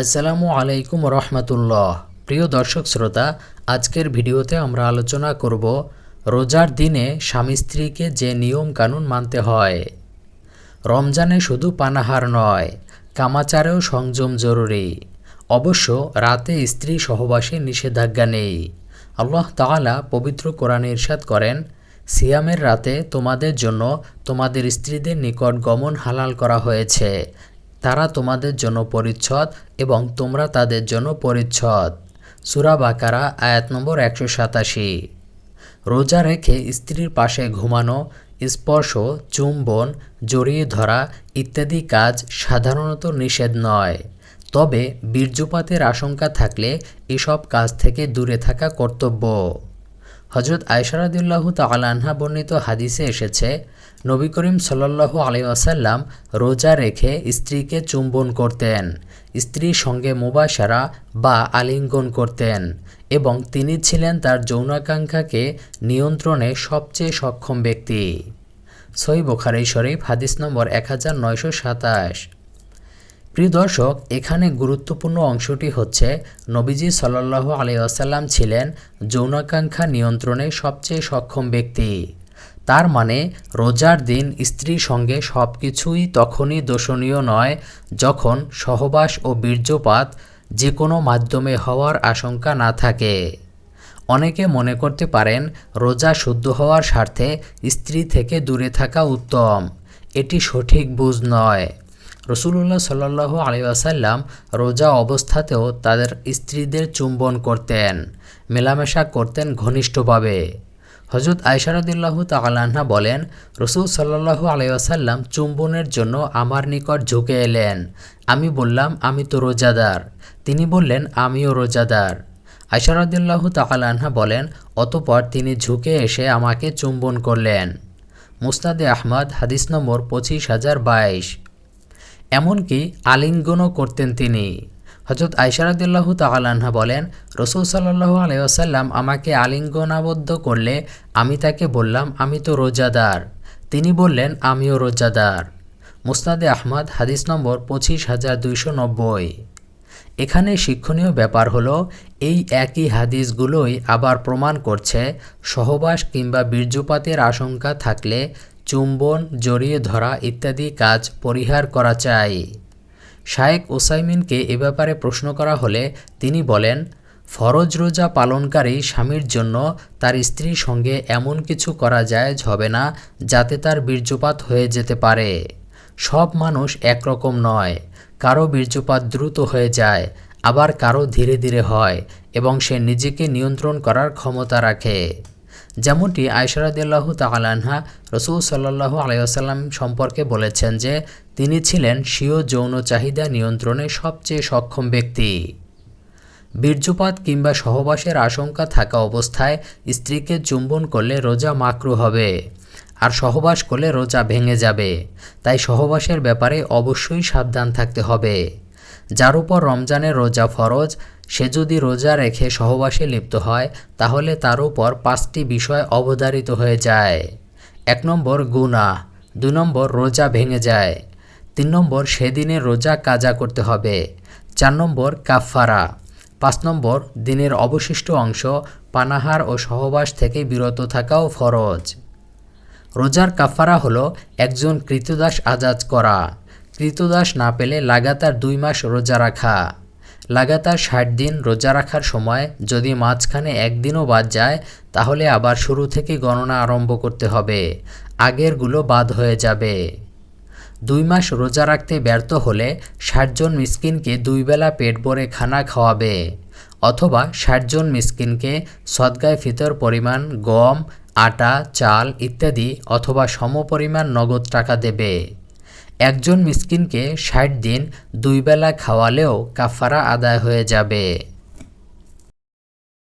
আসসালামু আলাইকুম রহমতুল্লাহ প্রিয় দর্শক শ্রোতা, আজকের ভিডিওতে আমরা আলোচনা করব রোজার দিনে স্বামী স্ত্রীকে যে নিয়ম কানুন মানতে হয়। রমজানে শুধু পানাহার নয়, কামাচারেও সংযম জরুরি। অবশ্য রাতে স্ত্রী সহবাসে নিষেধাজ্ঞা নেই। আল্লাহ তাআলা পবিত্র কোরআনে ইরশাদ করেন, সিয়ামের রাতে তোমাদের জন্য তোমাদের স্ত্রীদের নিকট গমন হালাল করা হয়েছে। তারা তোমাদের জন্য পরিচ্ছদ এবং তোমরা তাদের জন্য পরিচ্ছদ। সুরা বাকারা, আয়াত নম্বর একশো সাতাশি। রোজা রেখে স্ত্রীর পাশে ঘুমানো, স্পর্শ চুম্বন জড়িয়ে ধরা ইত্যাদি কাজ সাধারণত নিষেধ নয়। তবে বীর্যপাতের আশঙ্কা থাকলে এসব কাজ থেকে দূরে থাকা কর্তব্য। হজরত আয়সারাদুল্লাহ তালাহা বর্ণিত হাদিসে এসেছে, নবী করিম সাল্লাল্লাহু আলাইহি ওয়াসাল্লাম রোজা রেখে স্ত্রীকে চুম্বন করতেন স্ত্রীর সঙ্গে মুবাসারা বা আলিঙ্গন করতেন এবং তিনি ছিলেন তার যৌনাকাঙ্ক্ষাকে নিয়ন্ত্রণে সবচেয়ে সক্ষম ব্যক্তি। সই বোখারি শরীফ, হাদিস নম্বর এক হাজার নয়শো সাতাশ। প্রিয় দর্শক, এখানে গুরুত্বপূর্ণ অংশটি হচ্ছে, নবীজি সাল্লাল্লাহু আলাইহি আসাল্লাম ছিলেন যৌনাকাঙ্ক্ষা নিয়ন্ত্রণে সবচেয়ে সক্ষম ব্যক্তি। তার মানে রোজার দিন স্ত্রীর সঙ্গে সব কিছুই তখনই দোষণীয় নয় যখন সহবাস ও বীর্যপাত যে কোনো মাধ্যমে হওয়ার আশঙ্কা না থাকে। অনেকে মনে করতে পারেন, রোজা শুদ্ধ হওয়ার স্বার্থে স্ত্রী থেকে দূরে থাকা উত্তম। এটি সঠিক বুঝ নয়। রসুল্লাহ সাল্লাহ আলিয়াসাল্লাম রোজা অবস্থাতেও তাদের স্ত্রীদের চুম্বন করতেন, মেলামেশা করতেন ঘনিষ্ঠভাবে। হজরত আয়সারদুল্লাহ তালাহা বলেন, রসুল সাল্লাহ আলিয়াসাল্লাম চুম্বনের জন্য আমার নিকট ঝুঁকে এলেন। আমি বললাম, আমি তো রোজাদার। তিনি বললেন, আমিও রোজাদার। আয়সারদুল্লাহ তালাহা বলেন, অতপর তিনি ঝুঁকে এসে আমাকে চুম্বন করলেন। মুস্তাদে আহমদ, হাদিস নম্বর পঁচিশ হাজার বাইশ। এমনকি আলিঙ্গনও করতেন তিনি। হজরত আইসারাদুল্লাহ তালাহা বলেন, রসুল সাল্লাহ আলাইসাল্লাম আমাকে আলিঙ্গনাবদ্ধ করলে আমি তাকে বললাম, আমি তো রোজাদার। তিনি বললেন, আমিও রোজাদার। মুস্তাদে আহমদ, হাদিস নম্বর পঁচিশ হাজার দুইশো নব্বই। এখানে শিক্ষণীয় ব্যাপার হলো, এই একই হাদিসগুলোই আবার প্রমাণ করছে, সহবাস কিংবা বীর্যপাতের আশঙ্কা থাকলে চুম্বন, জড়িয়ে ধরা ইত্যাদি কাজ পরিহার করা চাই। শায়েক ওসাইমিনকে এ ব্যাপারে প্রশ্ন করা হলে তিনি বলেন, ফরজ রোজা পালনকারী স্বামীর জন্য তার স্ত্রীর সঙ্গে এমন কিছু করা যায় হবে না যাতে তার বীর্যপাত হয়ে যেতে পারে। সব মানুষ একরকম নয়। কারও বীর্যপাত দ্রুত হয়ে যায়, আবার কারও ধীরে ধীরে হয় এবং সে নিজেকে নিয়ন্ত্রণ করার ক্ষমতা রাখে। যেমনটি আয়সারাদিল্লাহ তালানহা রসুল সাল্লাহ আলাইসাল্লাম সম্পর্কে বলেছেন যে তিনি ছিলেন স্বীয় যৌন চাহিদা নিয়ন্ত্রণে সবচেয়ে সক্ষম ব্যক্তি। বীর্যপাত কিংবা সহবাসের আশঙ্কা থাকা অবস্থায় স্ত্রীকে চুম্বন করলে রোজা মাকরু হবে, আর সহবাস করলে রোজা ভেঙে যাবে। তাই সহবাসের ব্যাপারে অবশ্যই সাবধান থাকতে হবে। যার উপর রমজানের রোজা ফরজ সে যদি রোজা রেখে সহবাসে লিপ্ত হয়, তাহলে তার উপর পাঁচটি বিষয় অবধারিত হয়ে যায়। এক নম্বর গুণা দুই নম্বর রোজা ভেঙে যায়, তিন নম্বর সেদিনে রোজা কাজা করতে হবে, চার নম্বর কাফারা পাঁচ নম্বর দিনের অবশিষ্ট অংশ পানাহার ও সহবাস থেকে বিরত থাকাও ফরজ। রোজার কাফারা হলো একজন কৃতদাস আজাদ করা। কৃতদাস না পেলে লাগাতার দুই মাস রোজা রাখা। লাগাতার ষাট দিন রোজা রাখার সময় যদি মাঝখানে একদিনও বাদ যায়, তাহলে আবার শুরু থেকে গণনা আরম্ভ করতে হবে। আগেরগুলো বাদ হয়ে যাবে। দুই মাস রোজা রাখতে ব্যর্থ হলে ষাটজন মিসকিনকে দুই বেলা পেট ভরে খানা খাওয়াবে, অথবা ষাটজন মিসকিনকে সদগায় ফিতর পরিমাণ গম, আটা, চাল ইত্যাদি অথবা সমপরিমাণ নগদ টাকা দেবে। একজন মিসকিনকে ষাট দিন দুই বেলা খাওয়ালেও কাফারা আদায় হয়ে যাবে।